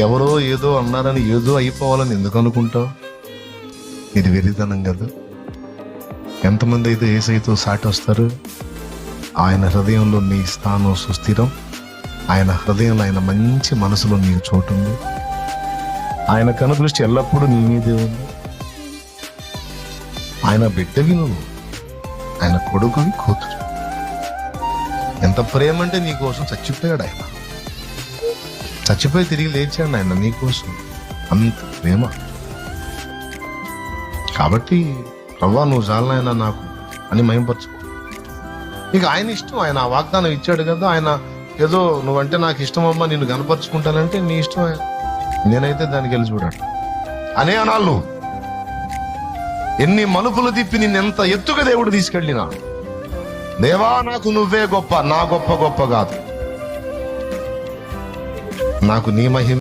ఎవరో ఏదో అన్నారని ఏదో అయిపోవాలని ఎందుకు అనుకుంటావు? ఇది వెరితనం కదా. ఎంతమంది అయితే ఏసైతో సాటి వస్తారు? ఆయన హృదయంలో నీ స్థానం సుస్థిరం. ఆయన హృదయంలో ఆయన మంచి మనసులో నీకు చోటు ఉంది. ఆయన కనుదృష్టి ఎల్లప్పుడూ నీ మీదే ఉంది. ఆయన బిడ్డవి నువ్వు. ఆయన కొడుకువి కూతురు. ఎంత ప్రేమ అంటే నీ కోసం చచ్చిపోయాడు ఆయన. చచ్చిపోయి తిరిగి లేచాను ఆయన నీకోసం అంత ప్రేమ. కాబట్టి రవ్వా నువ్వు చాలనాయన నాకు అని మయంపరచుకో. ఇక ఆయన ఇష్టం ఆయన ఆ వాగ్దానం ఇచ్చాడు కదా ఆయన ఏదో నువ్వంటే నాకు ఇష్టం అమ్మా నిన్ను కనపరుచుకుంటానంటే నీ ఇష్టం ఆయన. నేనైతే దానికి వెళ్ళి చూడాడు అనే అనాలు నువ్వు. ఎన్ని మలుపులు తిప్పి నిన్ను ఎంత ఎత్తుగా దేవుడు తీసుకెళ్ళినా. దేవా నాకు నువ్వే గొప్ప నా గొప్ప గొప్ప కాదు. నాకు నీ మహిమ